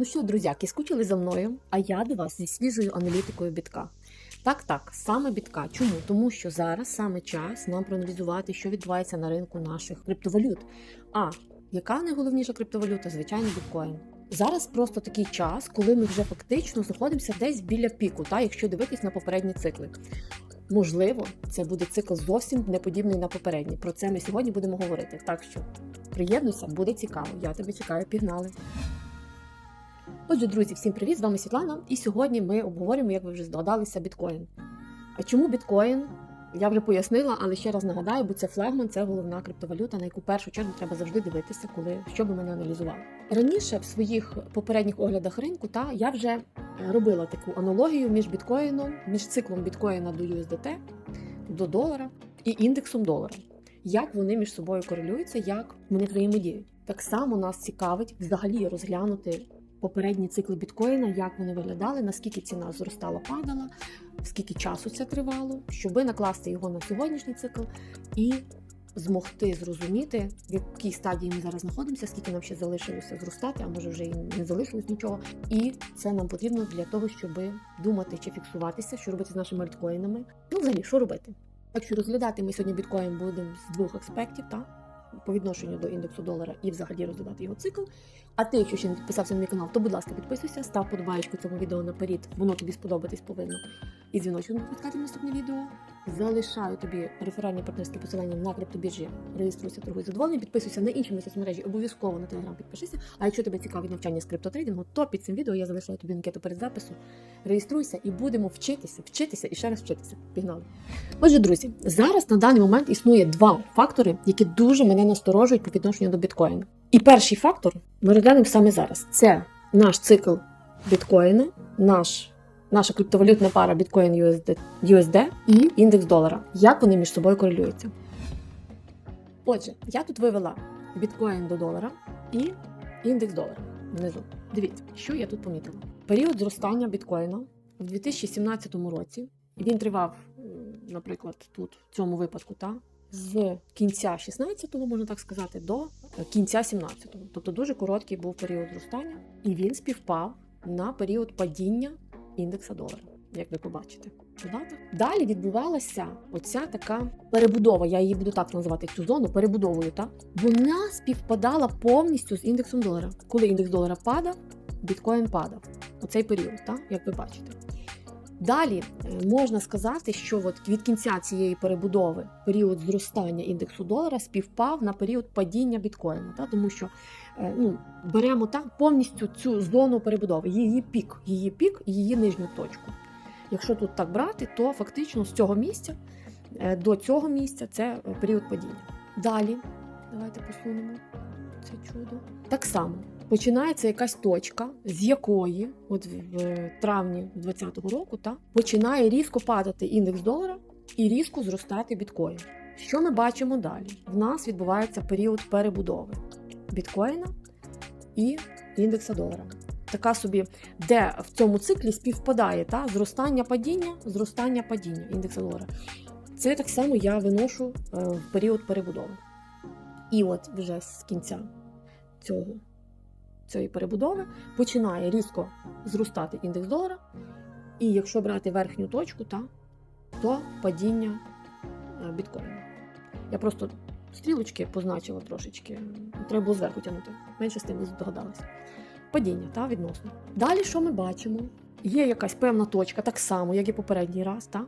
Ну що, друзяки, скучили за мною, а я до вас зі свіжою аналітикою бітка. Так, так, саме бітка. Чому? Тому що зараз саме час нам проаналізувати, що відбувається на ринку наших криптовалют. А яка найголовніша криптовалюта? Звичайно, біткоін. Зараз просто такий час, коли ми вже фактично знаходимося десь біля піку, та якщо дивитись на попередні цикли. Можливо, це буде цикл зовсім не подібний на попередній. Про це ми сьогодні будемо говорити. Так що приєднуйся, буде цікаво. Я тебе чекаю, пігнали. Отже, друзі, всім привіт! З вами Світлана. І сьогодні ми обговоримо, як ви вже здогадалися, біткоін. А чому біткоін? Я вже пояснила, але ще раз нагадаю, бо це флагман, це головна криптовалюта, на яку першу чергу треба завжди дивитися, коли що би ми не аналізували. Раніше в своїх попередніх оглядах ринку та я вже е, робила таку аналогію між біткоїном, між циклом біткоїна до USDT, до долара і індексом долара. Як вони між собою корелюються, як вони взаємодіють. Так само нас цікавить взагалі розглянути попередні цикли біткоїна, як вони виглядали, наскільки ціна зростала, падала, скільки часу це тривало, щоби накласти його на сьогоднішній цикл і змогти зрозуміти, в якій стадії ми зараз знаходимося, скільки нам ще залишилося зростати, а може вже і не залишилось нічого. І це нам потрібно для того, щоб думати чи фіксуватися, що робити з нашими альткоїнами. Ну, взагалі, що робити? Так що розглядати ми сьогодні біткоін будемо з двох аспектів, так? По відношенню до індексу долара і взагалі розглядати його цикл. А ти, якщо ще не підписався на мій канал, то будь ласка, підписуйся, став подобаєчку цьому відео наперед, воно тобі сподобатись повинно. І дзвіночок не наступне відео. Залишаю тобі реферальні партнерські посилання на криптобіржі. Реєструйся, торгуй задоволений, підписуйся на інші соцмережі, обов'язково на телеграм підпишися. А якщо тебе цікавить навчання з криптотрейдингу, то під цим відео я залишаю тобі анкету перед запису. Реєструйся і будемо вчитися, вчитися і ще раз вчитися. Пігнали. Отже, друзі, зараз на даний момент існує два фактори, які дуже мене насторожують по відношенню до біткоїна. І перший фактор ми розглянемо саме зараз. Це наш цикл біткоїна, наш, наша криптовалютна пара біткоін USD, USD і індекс долара. Як вони між собою корелюються? Отже, я тут вивела біткоін до долара і індекс долара внизу. Дивіться, що я тут помітила. Період зростання біткоїна в 2017 році він тривав, наприклад, тут в цьому випадку, та з кінця 16-го, можна так сказати, до кінця 17-го. Тобто дуже короткий був період зростання, і він співпав на період падіння індекса долара, як ви побачите. Додаток. Далі відбувалася оця така перебудова. Я її буду так називати цю зону перебудовою. Та вона співпадала повністю з індексом долара. Коли індекс долара падав, біткоін падав. Оцей період, так, як ви бачите. Далі е, можна сказати, що от від кінця цієї перебудови період зростання індексу долара співпав на період падіння біткоїна, та тому що е, ну, беремо так повністю цю зону перебудови, її пік, її пік її нижню точку. Якщо тут так брати, то фактично з цього місця е, до цього місця це період падіння. Далі, давайте посунемо це чудо. Так само починається якась точка, з якої, от в травні 2020 року, та починає різко падати індекс долара і різко зростати біткоін. Що ми бачимо далі? В нас відбувається період перебудови біткоїна і індекса долара. Така собі, де в цьому циклі співпадає та зростання падіння, зростання падіння індекса долара. Це так само я виношу е, в період перебудови. І от вже з кінця цього цієї перебудови починає різко зростати індекс долара. І якщо брати верхню точку, та, то падіння е, біткоїна. Я просто стрілочки позначила трошечки. Треба було зверху тягнути. Менше з тим ви здогадалися. Падіння, та, відносно. Далі, що ми бачимо? Є якась певна точка, так само, як і попередній раз, та,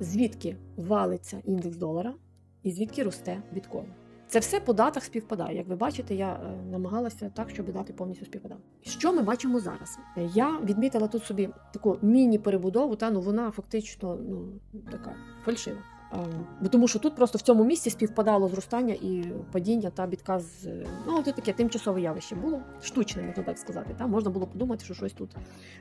звідки валиться індекс долара і звідки росте біткоін. Це все по датах співпадає. Як ви бачите, я е, намагалася так, щоб дати повністю співпадали. Що ми бачимо зараз? Е, Я відмітила тут собі таку міні-перебудову, та ну вона фактично ну така фальшива. Е, Бо тому що тут просто в цьому місці співпадало зростання і падіння та бітка з ну це таке тимчасове явище було штучне, можна так сказати. Та можна було подумати, що щось тут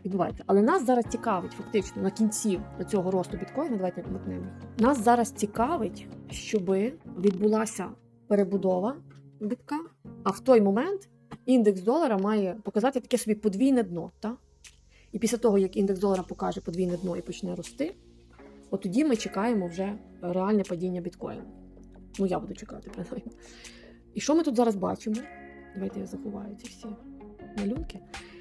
відбувається. Але нас зараз цікавить фактично на кінці цього росту біткоїна. Давайте вмикнемо. Нас зараз цікавить, щоби відбулася перебудова битка, а в той момент індекс долара має показати таке собі подвійне дно. Та? І після того, як індекс долара покаже подвійне дно і почне рости, от тоді ми чекаємо вже реальне падіння біткоїну. Ну, я буду чекати, принаймні. І що ми тут зараз бачимо? Давайте я заховаю ці всі малюнки.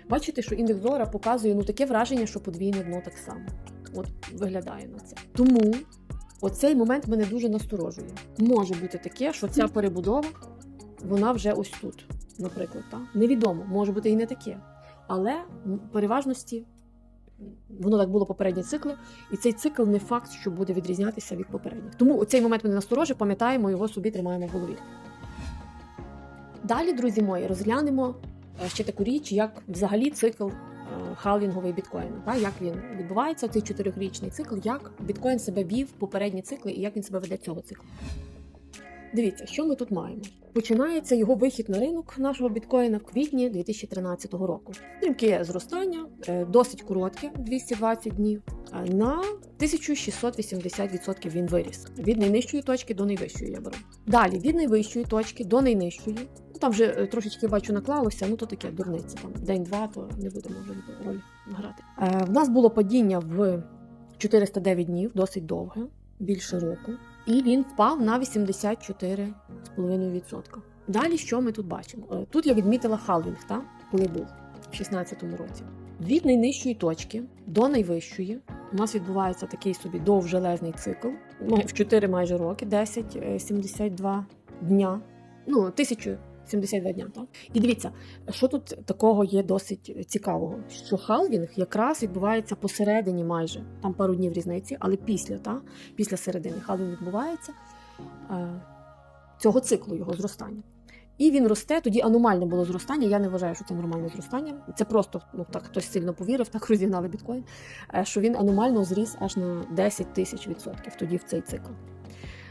Бачите, що індекс долара показує ну таке враження, що подвійне дно так само. От виглядає на це. Тому оцей момент мене дуже насторожує. Може бути таке, що ця перебудова вона вже ось тут, наприклад. Так? Невідомо, може бути і не таке. Але в переважності воно так було попередні цикли, і цей цикл не факт, що буде відрізнятися від попередніх. Тому оцей момент мене насторожує, пам'ятаємо його собі, тримаємо в голові. Далі, друзі мої, розглянемо е, ще таку річ, як взагалі цикл халвінговий біткоїну. Як він відбувається, цей чотирьохрічний цикл, як біткоін себе вів попередні цикли і як він себе веде цього циклу. Дивіться, що ми тут маємо. Починається його вихід на ринок нашого біткоїна в квітні 2013 року. Стрімке зростання, е, досить коротке, 220 днів. На 1680% він виріс від найнижчої точки до найвищої. Я беру. Далі від найвищої точки до найнижчої. Ну там вже е, трошечки бачу наклалося. Ну то таке дурниця. Там день-два, то не будемо вже роль грати. Е, в нас було падіння в 409 днів, досить довге, більше року. І він впав на 84,5%. Далі що ми тут бачимо? Е, Тут я відмітила халвінг, та, коли був в 2016 році. Від найнижчої точки до найвищої у нас відбувається такий собі довжелезний цикл. Май- В 4 майже роки, 10, е, 72 дня. Ну, 1072 дня, так? І дивіться, що тут такого є досить цікавого, що халвінг якраз відбувається посередині майже, там пару днів різниці, але після, та, після середини халвінг відбувається е, цього циклу його зростання. І він росте, тоді аномальне було зростання. Я не вважаю, що це нормальне зростання. Це просто ну так хтось сильно повірив, так розігнали біткоін, е, що він аномально зріс аж на 10 тисяч відсотків тоді в цей цикл.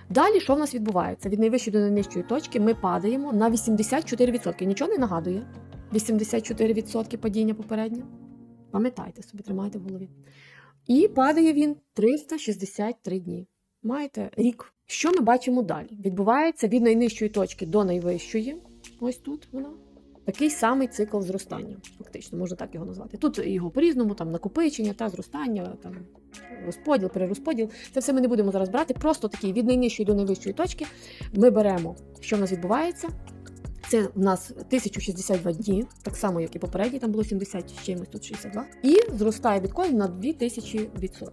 Далі що в нас відбувається? Від найвищої до найнижчої точки ми падаємо на 84%. Нічого не нагадує. 84% падіння попереднє. Пам'ятайте собі, тримайте в голові. І падає він 363 дні. Маєте рік. Що ми бачимо далі? Відбувається від найнижчої точки до найвищої. Ось тут вона. Такий самий цикл зростання, фактично, можна так його назвати. Тут його по-різному, там накопичення та зростання, там розподіл, перерозподіл. Це все ми не будемо зараз брати. Просто такий від найнижчої до найвищої точки. Ми беремо, що в нас відбувається. Це в нас 1062 дні, так само, як і попередні, там було 70 з чимось, тут 62. І зростає біткоін на 2000%.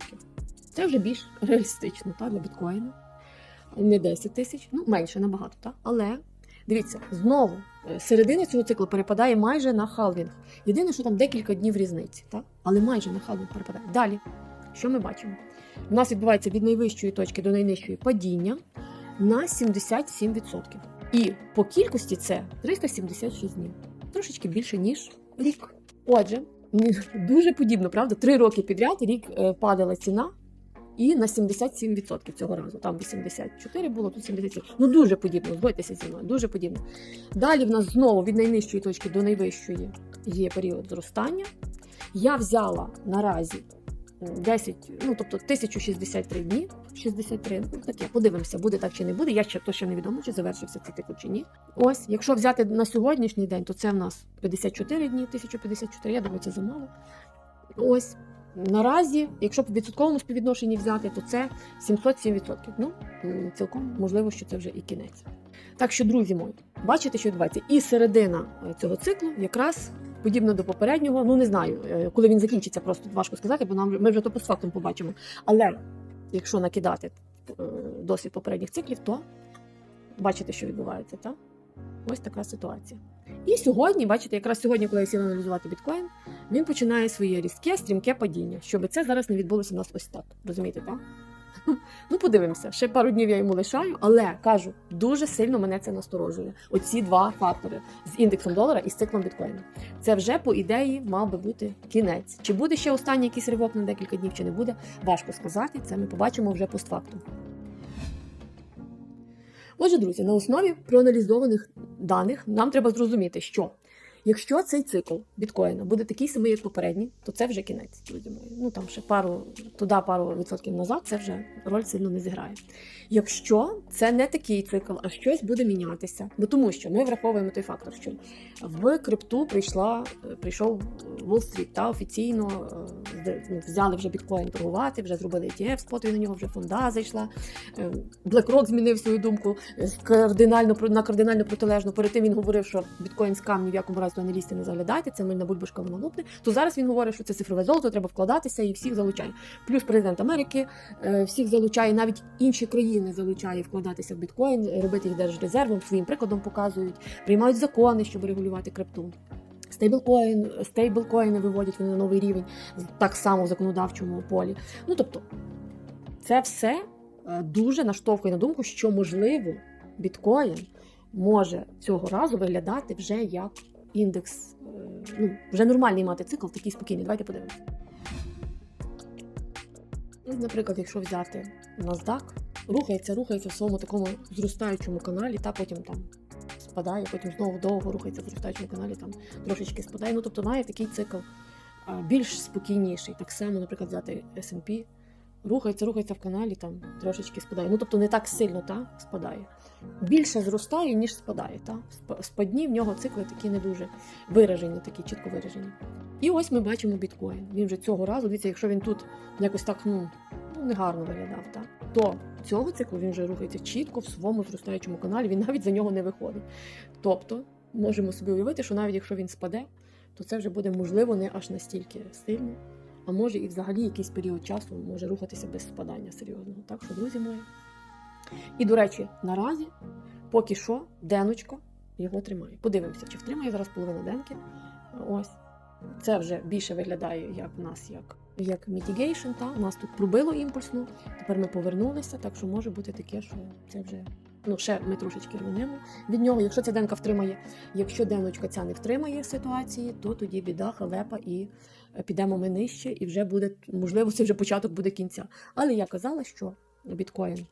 Це вже більш реалістично та, для біткоїну. Не 10 тисяч, ну менше набагато, так? Але дивіться, знову середина цього циклу перепадає майже на халвінг. Єдине, що там декілька днів різниці, так? але майже на халвінг перепадає. Далі, що ми бачимо? У нас відбувається від найвищої точки до найнижчої падіння на 77%. І по кількості це 376 днів. Трошечки більше, ніж рік. Отже, дуже подібно, правда? Три роки підряд рік е, падала ціна. І на 77% цього разу. Там 84 було, тут 77. Ну дуже подібно, згодьтеся зі мною, дуже подібно. Далі в нас знову від найнижчої точки до найвищої є період зростання. Я взяла наразі м, 10, ну тобто 1063 дні. 63, ну таке, подивимося, буде так чи не буде. Я ще то ще не відомо, чи завершився цей цикл чи ні. Ось, якщо взяти на сьогоднішній день, то це в нас 54 дні, 1054, я думаю, це замало. Ось. Наразі, якщо по відсотковому співвідношенні взяти, то це 707%. Ну, цілком можливо, що це вже і кінець. Так що, друзі мої, бачите, що відбувається. І середина е, цього циклу якраз подібно до попереднього. Ну не знаю, е, коли він закінчиться, просто важко сказати, бо нам ми вже то постфактум побачимо. Але якщо накидати е, досвід попередніх циклів, то бачите, що відбувається, так? Ось така ситуація. І сьогодні, бачите, якраз сьогодні, коли я сіла аналізувати біткоін, він починає своє різке, стрімке падіння, щоб це зараз не відбулося у нас ось так. Розумієте, так? Ну, подивимося, ще пару днів я йому лишаю, але кажу, дуже сильно мене це насторожує. Оці два фактори з індексом долара і з циклом біткоїну. Це вже по ідеї мав би бути кінець. Чи буде ще останній якийсь ривок на декілька днів, чи не буде, важко сказати. Це ми побачимо вже постфактум. Отже, друзі, на основі проаналізованих даних нам треба зрозуміти, що якщо цей цикл біткоїна буде такий самий, як попередній, то це вже кінець, друзі мої. Ну там ще пару туди, пару відсотків назад, це вже роль сильно не зіграє. Якщо це не такий цикл, а щось буде мінятися, бо тому що ми враховуємо той фактор, що в крипту прийшла, прийшов Wall Street та офіційно е, ну, взяли вже біткоін торгувати, вже зробили ETF спотові на нього, вже фонда зайшла. Е, BlackRock змінив свою думку е, кардинально на кардинально протилежну. Перед тим він говорив, що біткоін скам ні в якому разі до аналісти не заглядайте, це мильна бульбашка воно лопне. То зараз він говорить, що це цифрове золото, треба вкладатися і всіх залучає. Плюс президент Америки е, всіх залучає, навіть інші країни залучає вкладатися в біткоін, робити їх держрезервом, своїм прикладом показують, приймають закони, щоб регулювати крипту. Стейблкоін, стейблкоїни виводять вони на новий рівень так само в законодавчому полі. Ну тобто, це все е, дуже наштовхує на думку, що можливо біткоін може цього разу виглядати вже як індекс, е, ну вже нормальний мати цикл, такий спокійний. Давайте подивимося. Ну, Наприклад, якщо взяти NASDAQ, рухається, рухається в своєму такому зростаючому каналі, та потім там спадає, потім знову довго рухається в зростаючому каналі, там трошечки спадає. Ну тобто має такий цикл більш спокійніший. Так само, наприклад, взяти S&P, рухається, рухається в каналі, там трошечки спадає. Ну тобто не так сильно та, спадає. Більше зростає, ніж спадає. Та? Спадні в нього цикли такі не дуже виражені, такі чітко виражені. І ось ми бачимо біткоін. Він вже цього разу, дивіться, якщо він тут якось так ну, ну негарно виглядав, та, то цього циклу він вже рухається чітко в своєму зростаючому каналі, він навіть за нього не виходить. Тобто, можемо собі уявити, що навіть якщо він спаде, то це вже буде можливо не аж настільки сильно, а може і взагалі якийсь період часу може рухатися без спадання серйозного. Так що, друзі мої. І, до речі, наразі, поки що, деночко його тримає. Подивимося, чи втримає зараз половину денки. Ось. Це вже більше виглядає як в нас як, як mitigation, та у нас тут пробило імпульсно. Тепер ми повернулися, так що може бути таке, що це вже ну ще ми трошечки рванемо від нього. Якщо ця денка втримає, якщо деночка ця не втримає ситуації, то тоді біда, халепа і е, підемо ми нижче, і вже буде можливо, це вже початок буде кінця. Але я казала, що біткоін.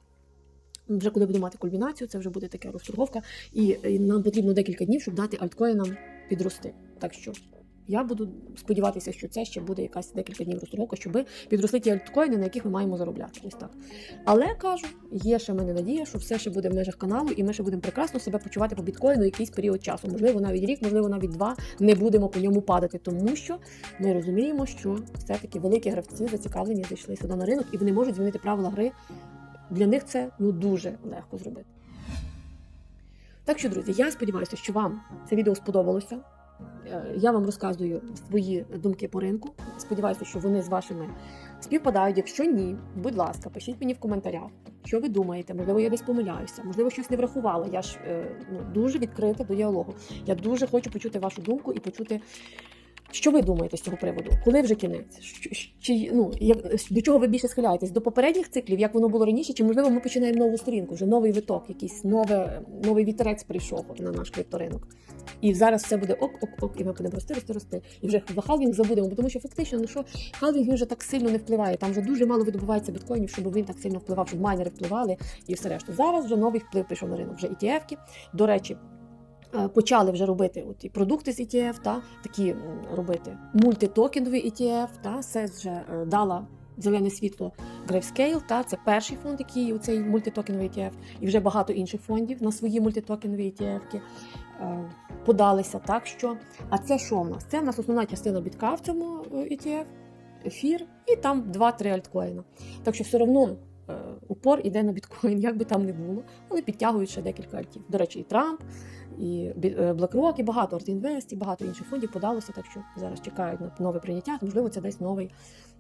Вже коли буде мати кульмінацію, це вже буде така розторговка, і нам потрібно декілька днів, щоб дати альткоїнам підрости. Так що я буду сподіватися, що це ще буде якась декілька днів розторговка, щоб підросли ті альткоїни, на яких ми маємо заробляти. Ось так. Але кажу, є ще в мене надія, що все ще буде в межах каналу, і ми ще будемо прекрасно себе почувати по біткоїну якийсь період часу. Можливо, навіть рік, можливо, навіть два не будемо по ньому падати, тому що ми розуміємо, що все-таки великі гравці зацікавлені зайшли сюди на ринок, і вони можуть змінити правила гри. Для них це ну дуже легко зробити. Так що, друзі, я сподіваюся, що вам це відео сподобалося. Е, Я вам розказую свої думки по ринку. Сподіваюся, що вони з вашими співпадають. Якщо ні, будь ласка, пишіть мені в коментарях, що ви думаєте. Можливо, я десь помиляюся, можливо, щось не врахувала. Я ж е, ну, дуже відкрита до діалогу. Я дуже хочу почути вашу думку і почути. Що ви думаєте з цього приводу? Коли вже кінець? Чи ну як до чого ви більше схиляєтесь? До попередніх циклів, як воно було раніше, чи можливо ми починаємо нову сторінку, вже новий виток, якийсь нове, новий вітерець прийшов на наш крипторинок. І зараз все буде ок-ок-ок, і ми будемо рости, рости, рости. І вже за халвінг забудемо, тому що фактично, ну що халвінг він вже так сильно не впливає. Там вже дуже мало видобувається біткоїнів, щоб він так сильно впливав, щоб майнери впливали і все решта. Зараз вже новий вплив прийшов на ринок. Вже ETF-ки. До речі, почали вже робити от і продукти з ETF, та такі робити мультитокенові ETF, та це вже е, дала. Зелене світло Grayscale, та це перший фонд, який у цей мультитокеновий ETF, і вже багато інших фондів на свої мультитокенові ETF-ки е, подалися. Так що, а це що в нас? Це в нас основна частина бітка в цьому е, ETF, ефір, і там 2-3 альткоїна. Так що все одно е, упор іде на біткоін, як би там не було, але підтягують ще декілька альтів. До речі, і Трамп, і е, BlackRock, і багато Art і багато інших фондів подалося, так що зараз чекають на нове прийняття. Можливо, це дасть новий,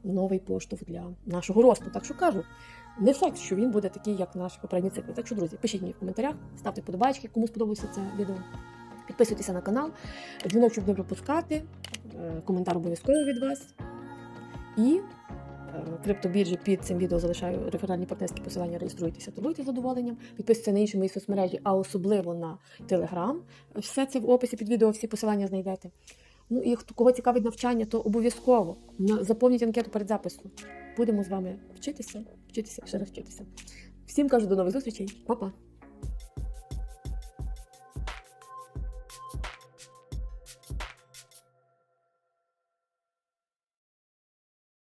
новий поштовх для нашого росту. Так що кажу, не факт, що він буде такий, як наші попередні цикли. Так що, друзі, пишіть мені в коментарях, ставте подобайки, кому сподобалося це відео. Підписуйтеся на канал, дзвінок, щоб не пропускати, е, коментар обов'язково від вас. І е, криптобіржі під цим відео залишаю реферальні партнерські посилання. Реєструйтеся, торгуйте з задоволенням. Підписуйтесь на інші мої соцмережі, а особливо на Телеграм. Все це в описі під відео, всі посилання знайдете. Ну і хто кого цікавить навчання, то обов'язково заповніть анкету перед записом. Будемо з вами вчитися, вчитися ще раз вчитися. Всім кажу до нових зустрічей, Па-па!